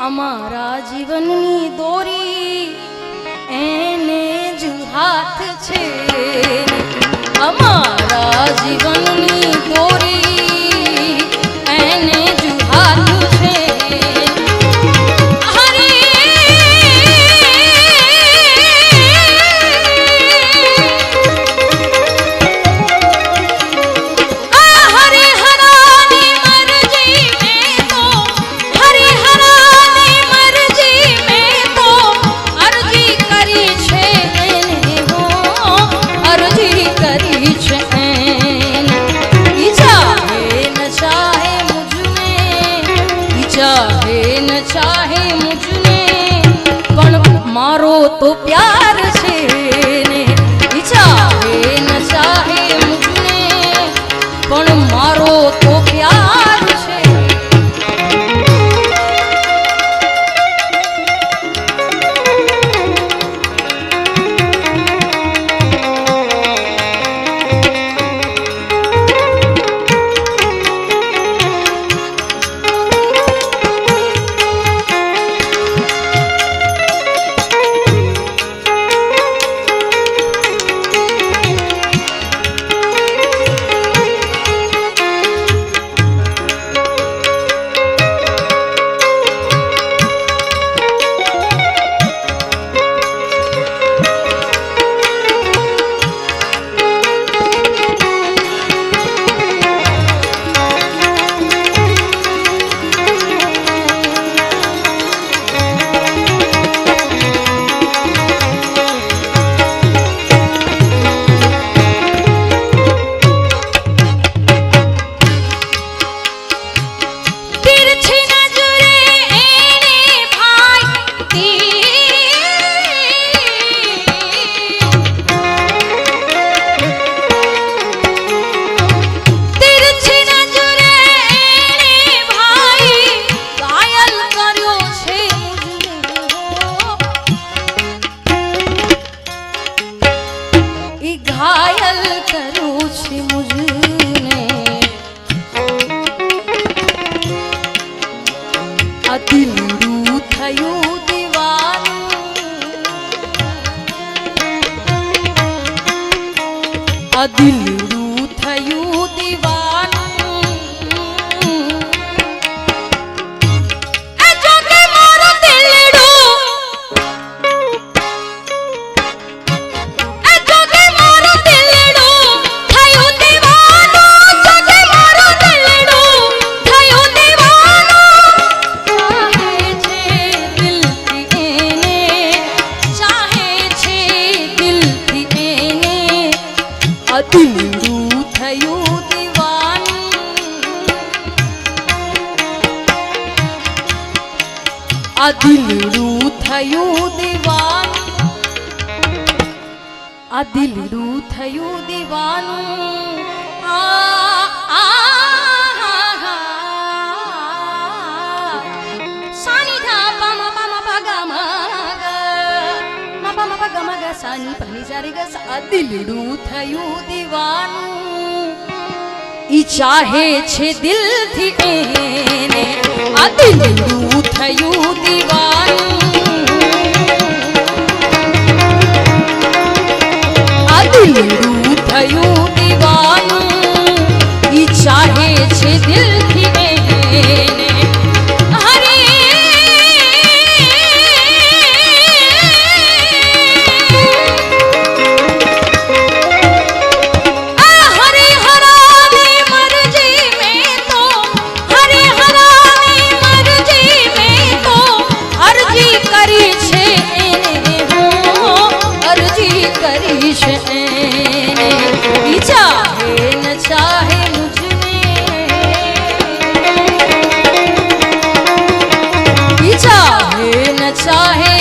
અમારા જીવનની દોરી એને જ હાથ છે. અમારા જીવનની મારું તું પ્યાર આ દિલરું થયું દેવાનું આ દિલરું થયું દેવાનું સાની પની સારી ગસ આ દિલડું થયું દેવાનું ઈ ચાહે છે દિલથી એને આ દિલડું થયું દિવાળી છે. એને ચાહે ન ચાહે મુજને. ચાહે ન ચાહે